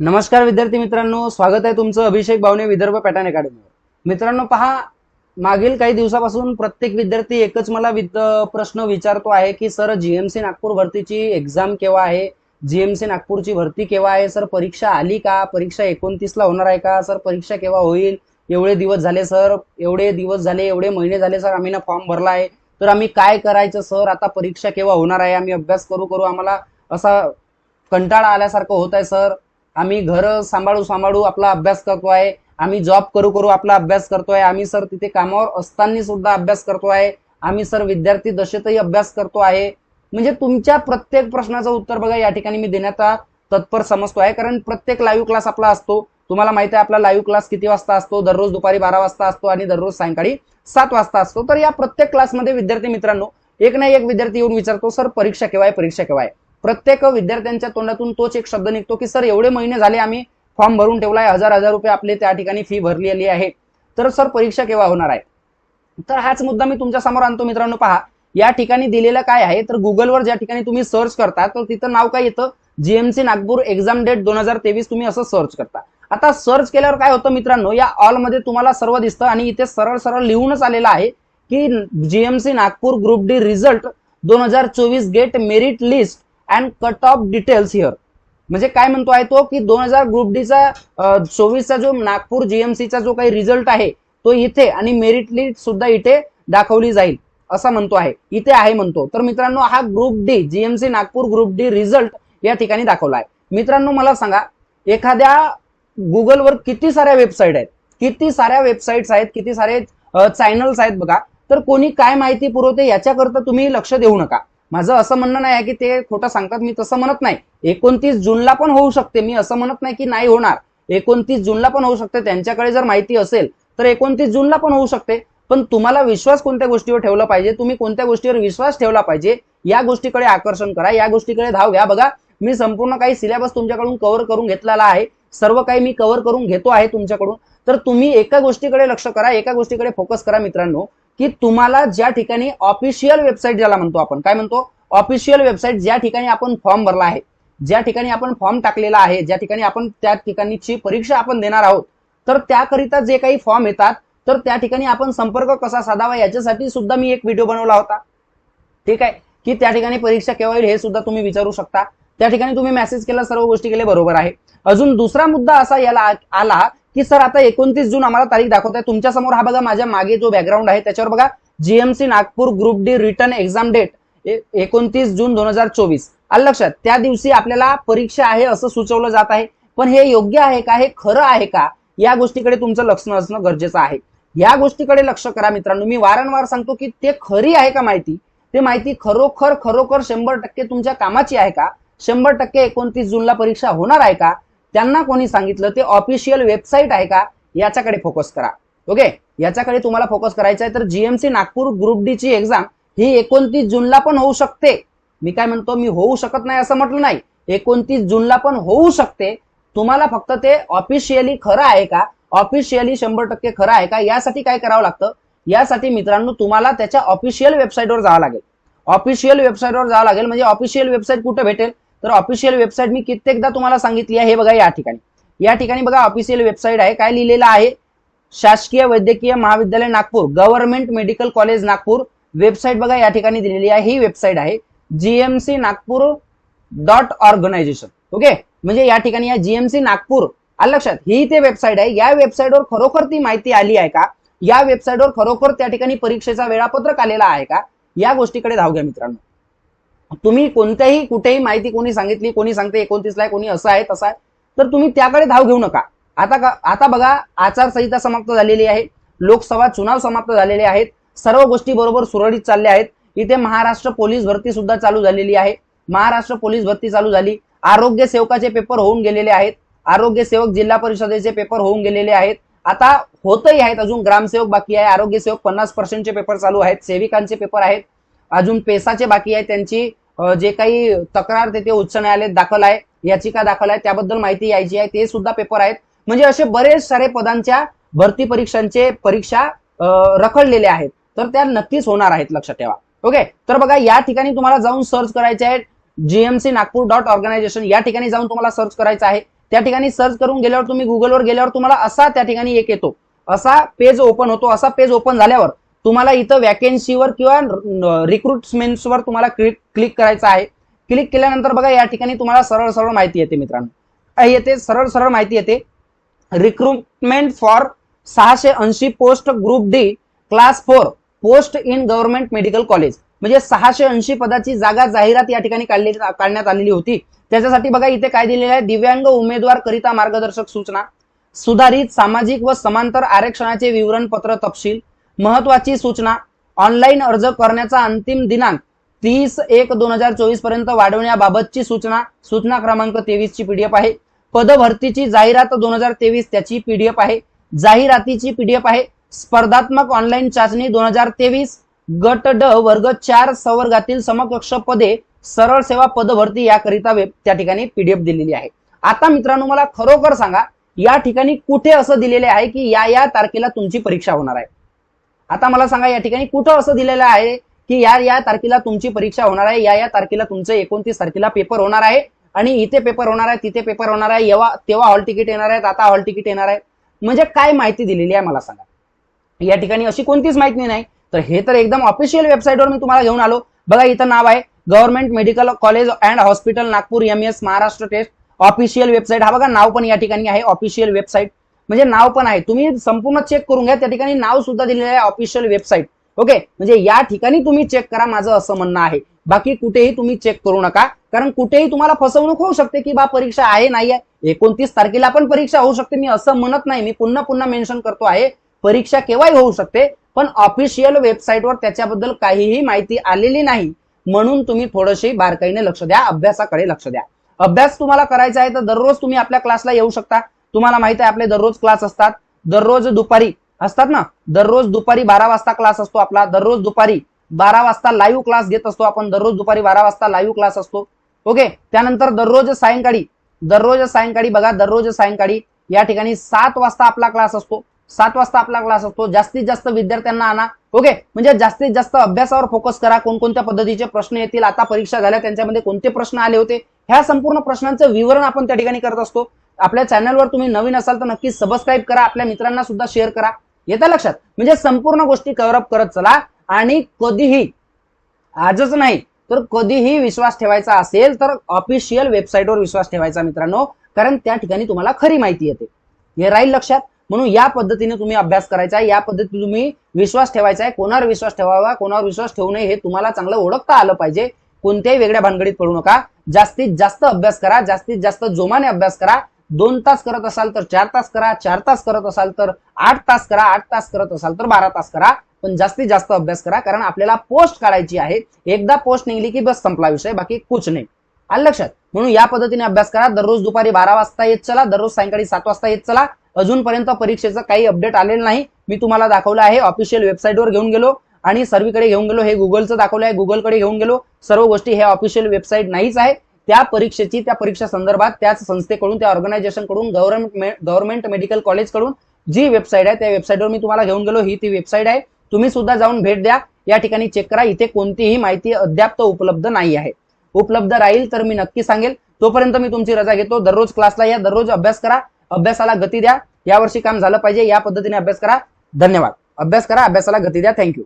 नमस्कार विद्यार्थी मित्रांनो स्वागत आहे तुमचं अभिषेक भावने विदर्भ पॅटर्न अकॅडमीवर. मित्रांनो पहा मागील काही दिवसापासून प्रत्येक विद्यार्थी एकच मला विद- प्रश्न विचारतो आहे की सर जीएमसी नागपूर भरतीची एक्झाम केव्हा आहे? जीएमसी नागपूरची भरती केव्हा आहे? सर परीक्षा आली का? परीक्षा एकोणतीसला होणार आहे का? सर परीक्षा केव्हा होईल? एवढे दिवस झाले सर. एवढे दिवस झाले एवढे महिने झाले सर आम्ही ना फॉर्म भरला आहे. तर आम्ही काय करायचं सर? आता परीक्षा केव्हा होणार आहे? आम्ही अभ्यास करू करू आम्हाला असा कंटाळा आल्यासारखं होत आहे सर. आम्ही घर सांभाळू सांभाळू आपला अभ्यास करतो आहे आम्ही जॉब करू करू आपला अभ्यास करतोय. आम्ही सर तिथे कामावर असताना सुद्धा अभ्यास करतो आहे आम्ही सर विद्यार्थी दशेतही अभ्यास करतो आहे. म्हणजे तुमच्या प्रत्येक प्रश्नाचं उत्तर बघा या ठिकाणी मी देण्याचा तत्पर समजतो आहे. कारण प्रत्येक लाईव्ह क्लास आपला असतो. तुम्हाला माहिती आहे आपला लाईव्ह क्लास किती वाजता असतो? दररोज दुपारी बारा वाजता असतो आणि दररोज सायंकाळी सात वाजता असतो. तर या प्रत्येक क्लासमध्ये विद्यार्थी मित्रांनो एक ना एक विद्यार्थी येऊन विचारतो सर परीक्षा केव्हा आहे? परीक्षा केव्हा आहे? प्रत्येक विद्यार्थ्यांच्या तोंडातून तोच एक शब्द निघतो की सर एवढे महिने झाले आम्ही फॉर्म भरून ठेवलाय हजार हजार रुपये आपले त्या ठिकाणी फी भरलेली आहे. तर सर परीक्षा केव्हा होणार आहे? तर हाच मुद्दा मी तुमच्यासमोर आणतो मित्रांनो. पहा या ठिकाणी दिलेलं काय आहे? तर गुगलवर ज्या ठिकाणी तुम्ही सर्च करता तर तिथं नाव काय येतं? जीएमसी नागपूर एक्झाम डेट दोन हजार तेवीस तुम्ही असं सर्च करता. आता सर्च केल्यावर काय होतं मित्रांनो? या ऑलमध्ये तुम्हाला सर्व दिसतं आणि इथे सरळ सरळ लिहूनच आलेलं आहे की GMC Nagpur group D result दोन हजार चोवीस get merit list and cut off details here. म्हणजे काय म्हणतो आहे तो की दोन हजार ग्रुप डीचा चोवीसचा जो नागपूर जीएमसीचा जो काही रिझल्ट आहे तो इथे आणि मेरिट लिस्ट सुद्धा इथे दाखवली जाईल असा म्हणतो आहे. इथे आहे म्हणतो. तर मित्रांनो हा group D GMC Nagpur group D result या ठिकाणी दाखवला आहे. मित्रांनो मला सांगा एखाद्या गुगलवर किती साऱ्या वेबसाईट आहेत? किती साऱ्या वेबसाईट्स आहेत? किती सारे चॅनल्स आहेत बघा. तर कोणी काय माहिती पुरवते याच्याकरता तुम्ही लक्ष देऊ नका. माझं असं म्हणणं नाही आहे की ते खोटं सांगतात मी तसं म्हणत नाही. एकोणतीस जूनला पण होऊ शकते मी असं म्हणत नाही की नाही होणार. एकोणतीस जूनला पण होऊ शकते त्यांच्याकडे जर माहिती असेल तर एकोणतीस जूनला पण होऊ शकते. पण तुम्हाला विश्वास कोणत्या गोष्टीवर ठेवला पाहिजे? तुम्ही कोणत्या गोष्टीवर विश्वास ठेवला पाहिजे? या गोष्टीकडे आकर्षण करा या गोष्टीकडे धाव घ्या. बघा मी संपूर्ण काही सिलेबस तुमच्याकडून कव्हर करून घेतलेला आहे. सर्व काही मी कव्हर करून घेतो आहे तुमच्याकडून. तर तुम्ही एका गोष्टीकडे लक्ष करा एका गोष्टीकडे फोकस करा मित्रांनो. की तुम्हाला ज्या ठिकाणी ऑफिशियल वेबसाईट ज्याला म्हणतो आपण काय म्हणतो? ऑफिशियल वेबसाईट ज्या ठिकाणी आपण फॉर्म भरला आहे ज्या ठिकाणी आपण फॉर्म टाकलेला आहे ज्या ठिकाणी आपण त्या ठिकाणीची परीक्षा आपण देणार आहोत तर त्याकरिता जे काही फॉर्म येतात तर त्या ठिकाणी आपण संपर्क कसा साधावा याच्यासाठी सुद्धा मी एक व्हिडिओ बनवला होता. ठीक आहे? की त्या ठिकाणी परीक्षा केव्हा येईल हे सुद्धा तुम्ही विचारू शकता. त्या ठिकाणी तुम्ही मेसेज केला सर्व गोष्टी केले बरोबर आहे. अजून दुसरा मुद्दा असा याला आला की सर आता एकोणतीस जून आम्हाला तारीख दाखवत आहे. तुमच्यासमोर हा बघा माझ्या मागे जो बॅकग्राऊंड आहे त्याच्यावर बघा GMC Nagpur group D written exam date एकोणतीस जून दोन हजार चोवीस. आलं लक्षात? त्या दिवशी आपल्याला परीक्षा आहे असं सुचवलं जात आहे. पण हे योग्य आहे का? हे खरं आहे का? या गोष्टीकडे तुमचं लक्ष असणं गरजेचं आहे. या गोष्टीकडे लक्ष करा मित्रांनो. मी वारंवार सांगतो की ते खरी आहे का माहिती? ते माहिती खरोखर खरोखर शंभर टक्के तुमच्या कामाची आहे का? शंभर टक्के एकोणतीस जूनला परीक्षा होणार आहे का? त्यांना कोणी सांगितलं ते ऑफिशियल वेबसाईट आहे का? याच्याकडे फोकस करा. ओके याच्याकडे तुम्हाला फोकस करायचा आहे तर जीएमसी नागपूर ग्रुप डी ची एक्झाम ही एकोणतीस जूनला पण होऊ शकते. मी काय म्हणतो मी होऊ शकत नाही असं म्हटलं नाही. एकोणतीस जूनला पण होऊ शकते. तुम्हाला फक्त ते ऑफिशियली खरं आहे का? ऑफिशियली शंभर टक्के खरं आहे का? यासाठी काय करावं लागतं? यासाठी मित्रांनो तुम्हाला त्याच्या ऑफिशियल वेबसाईटवर जावं लागेल. ऑफिशियल वेबसाईटवर जावं लागेल म्हणजे ऑफिशियल वेबसाईट कुठं भेटेल? तर ऑफिशियल वेबसाईट मी कित्येकदा तुम्हाला सांगितली आहे हे बघा या ठिकाणी. या ठिकाणी बघा ऑफिशियल वेबसाईट आहे. काय लिहिलेलं आहे? शासकीय वैद्यकीय महाविद्यालय Nagpur government medical college Nagpur. Website बघा या ठिकाणी दिलेली आहे. ही वेबसाईट आहे. GMC Nagpur dot organisation okay म्हणजे या ठिकाणी या जीएमसी नागपूर. आलं लक्षात? ही ते वेबसाईट आहे. या वेबसाईटवर खरोखर ती माहिती आली आहे का? या वेबसाईटवर खरोखर त्या ठिकाणी परीक्षेचा वेळापत्रक आलेला आहे का? या गोष्टीकडे धाव घ्या मित्रांनो. तुम्ही कोणत्याही कुठेही माहिती कोणी सांगितली कोणी सांगते एकोणतीसला आहे कोणी असं आहे तसं आहे तर तुम्ही त्याकडे धाव घेऊ नका. आता का आता बघा आचारसंहिता समाप्त झालेली आहे लोकसभा चुनाव समाप्त झालेले आहेत सर्व गोष्टी बरोबर सुरळीत चालल्या आहेत. इथे महाराष्ट्र पोलीस भरती सुद्धा चालू झालेली आहे. महाराष्ट्र पोलीस भरती चालू झाली. आरोग्य सेवकाचे पेपर होऊन गेलेले आहेत. आरोग्य सेवक जिल्हा परिषदेचे पेपर होऊन गेलेले आहेत. आता होतही आहेत अजून ग्रामसेवक बाकी आहे. आरोग्य सेवक पन्नास पर्सेंटचे पेपर चालू आहेत. सेविकांचे पेपर आहेत. अजून पेसाचे बाकी आहे त्यांची. जे काही तक्रार तेथे उच्च न्यायालयात दाखल आहे याचिका दाखल आहे त्याबद्दल माहिती यायची आहे ते सुद्धा पेपर आहेत. म्हणजे असे बरेच सारे पदांच्या भरती परीक्षांचे परीक्षा रखडलेले आहेत. तर त्या नक्कीच होणार आहेत लक्षात ठेवा. ओके तर बघा या ठिकाणी तुम्हाला जाऊन सर्च करायचे आहे जीएमसी नागपूर डॉट ऑर्गनायझेशन या ठिकाणी जाऊन तुम्हाला सर्च करायचं आहे. त्या ठिकाणी सर्च करून गेल्यावर तुम्ही गुगलवर गेल्यावर तुम्हाला असा त्या ठिकाणी एक येतो. असा पेज ओपन होतो असा पेज ओपन झाल्यावर तुम्हाला इथं वॅकेन्सीवर किंवा रिक्रुटमेंट्सवर तुम्हाला क्लिक क्लिक करायचं आहे. क्लिक केल्यानंतर बघा या ठिकाणी तुम्हाला सरळ सरळ माहिती येते मित्रांनो. येते सरळ सरळ माहिती येते. रिक्रुटमेंट फॉर सहाशे ऐंशी post group D class four post in government medical college म्हणजे सहाशे ऐंशी पदाची जागा जाहिरात या ठिकाणी काढली काढण्यात आलेली होती. त्याच्यासाठी बघा इथे काय दिलेलं आहे? दिव्यांग उमेदवार करिता मार्गदर्शक सूचना. सुधारित सामाजिक व समांतर आरक्षणाचे विवरणपत्र तपशील. महत्वाची सूचना. ऑनलाईन अर्ज करण्याचा अंतिम दिनांक तीस एक दोन हजार चोवीसपर्यंत वाढवण्याबाबतची सूचना. सूचना क्रमांक तेवीस ची पीडीएफ आहे. पदभरतीची जाहिरात दोन हजार तेवीस त्याची पीडीएफ आहे. जाहिरातीची पीडीएफ आहे. स्पर्धात्मक ऑनलाईन चाचणी दोन हजार तेवीस. गट ड वर्ग चार संवर्गातील समकक्ष पदे सरळ सेवा पदभरती याकरिता वेब त्या ठिकाणी पीडीएफ दिलेली आहे. आता मित्रांनो मला खरोखर सांगा या ठिकाणी कुठे असं दिलेले आहे की या या तारखेला तुमची परीक्षा होणार आहे? आता मला सांगा या ठिकाणी कुठं असं दिलेलं आहे की या या तारखेला तुमची परीक्षा होणार आहे या या तारखेला तुमचं एकोणतीस तारखेला पेपर होणार आहे आणि इथे पेपर होणार आहे तिथे पेपर होणार आहे येवा तेव्हा हॉल तिकीट येणार आहेत आता हॉल तिकीट येणार आहे म्हणजे काय माहिती दिलेली आहे मला सांगा. या ठिकाणी अशी कोणतीच माहिती नाही. तर हे तर एकदम ऑफिशियल वेबसाईटवर मी तुम्हाला घेऊन आलो. बघा इथं नाव आहे. Government medical college and hospital Nagpur M S Maharashtra test official website हा बघा नाव पण या ठिकाणी आहे. ऑफिशियल वेबसाईट म्हणजे नाव पण आहे. तुम्ही संपूर्ण चेक करून घ्या. त्या ठिकाणी नाव सुद्धा दिलेलं आहे ऑफिशियल वेबसाईट ओके म्हणजे या ठिकाणी तुम्ही चेक करा माझं असं म्हणणं आहे. बाकी कुठेही तुम्ही चेक करू नका. कारण कुठेही तुम्हाला फसवणूक होऊ शकते की बा परीक्षा आहे नाही आहे. एकोणतीस तारखेला पण परीक्षा होऊ शकते. मी असं म्हणत नाही. मी पुन्हा पुन्हा मेन्शन करतो आहे. परीक्षा केव्हाही होऊ शकते. पण ऑफिशियल वेबसाईटवर त्याच्याबद्दल काहीही माहिती आलेली नाही. म्हणून तुम्ही थोडंशी बारकाईने लक्ष द्या. अभ्यासाकडे लक्ष द्या. अभ्यास तुम्हाला करायचा आहे तर दररोज तुम्ही आपल्या क्लासला येऊ शकता. तुम्हाला माहिती आहे आपले दररोज क्लास असतात. दररोज दुपारी असतात ना? दररोज दुपारी बारा वाजता क्लास असतो आपला. दररोज दुपारी बारा वाजता लाईव्ह क्लास घेत असतो आपण. दररोज दुपारी बारा वाजता लाईव्ह क्लास असतो. ओके त्यानंतर दररोज सायंकाळी दररोज सायंकाळी बघा दररोज सायंकाळी या ठिकाणी सात वाजता आपला क्लास असतो. सात वाजता आपला क्लास असतो. जास्तीत जास्त विद्यार्थ्यांना आणा. ओके म्हणजे जास्तीत जास्त अभ्यासावर फोकस करा. कोणकोणत्या पद्धतीचे प्रश्न येतील? आता परीक्षा झाल्या त्यांच्यामध्ये कोणते प्रश्न आले होते? ह्या संपूर्ण प्रश्नांचं विवरण आपण त्या ठिकाणी करत असतो. आपल्या चॅनलवर तुम्ही नवीन असाल तर नक्की सबस्क्राईब करा. आपल्या मित्रांना सुद्धा शेअर करा. येतं लक्षात? म्हणजे संपूर्ण गोष्टी कव्हरअप करत चला. आणि कधीही आजच नाही तर कधीही विश्वास ठेवायचा असेल तर ऑफिशियल वेबसाईटवर विश्वास ठेवायचा मित्रांनो. कारण त्या ठिकाणी तुम्हाला खरी माहिती येते. हे राहील लक्षात. म्हणून या पद्धतीने तुम्ही अभ्यास करायचा. आहे या पद्धतीने तुम्ही विश्वास ठेवायचा आहे. कोणावर विश्वास ठेवावा कोणावर विश्वास ठेवू नये हे तुम्हाला चांगलं ओळखता आलं पाहिजे. कोणत्याही वेगळ्या भानगडीत पडू नका. जास्तीत जास्त अभ्यास करा. जास्तीत जास्त जोमाने अभ्यास करा. दोन तास करत असाल तर चार तास करा चार तास करत असाल तर आठ तास करा आठ तास करत असाल तर बारा तास करा. पण जास्तीत जास्त अभ्यास करा कारण आपल्याला पोस्ट काढायची आहे. एकदा पोस्ट निघली की बस संपला विषय बाकी कुछ नाही. आलं लक्षात? म्हणून या पद्धतीने अभ्यास करा. दररोज दुपारी बारा वाजता येत चला दररोज सायंकाळी सात वाजता येत चला. अजूनपर्यंत परीक्षेचं काही अपडेट आलेलं नाही. मी तुम्हाला दाखवलं आहे ऑफिशियल वेबसाईटवर घेऊन गेलो आणि सर्वीकडे घेऊन गेलो. हे गुगलचं दाखवलं आहे गुगलकडे घेऊन गेलो. सर्व गोष्टी हे ऑफिशियल वेबसाईट नाहीच आहे. त्या परीक्षेची त्या परीक्षा संदर्भात त्याच संस्थेकडून त्या ऑर्गनायझेशनकडून गव्हर्नमेंट गव्हर्नमेंट मेडिकल कॉलेजकडून जी वेबसाईट आहे त्या वेबसाईटवर मी तुम्हाला घेऊन गेलो. ही ती वेबसाईट आहे. तुम्ही सुद्धा जाऊन भेट द्या. या ठिकाणी चेक करा. इथे कोणतीही माहिती अद्याप उपलब्ध नाही आहे. उपलब्ध राहील तर मी नक्की सांगेल. तोपर्यंत मी तुमची रजा घेतो. दररोज क्लासला या. दररोज अभ्यास करा. अभ्यासाला गती द्या. यावर्षी काम झालं पाहिजे. या पद्धतीने अभ्यास करा. धन्यवाद. अभ्यास करा. अभ्यासाला गती द्या. थँक्यू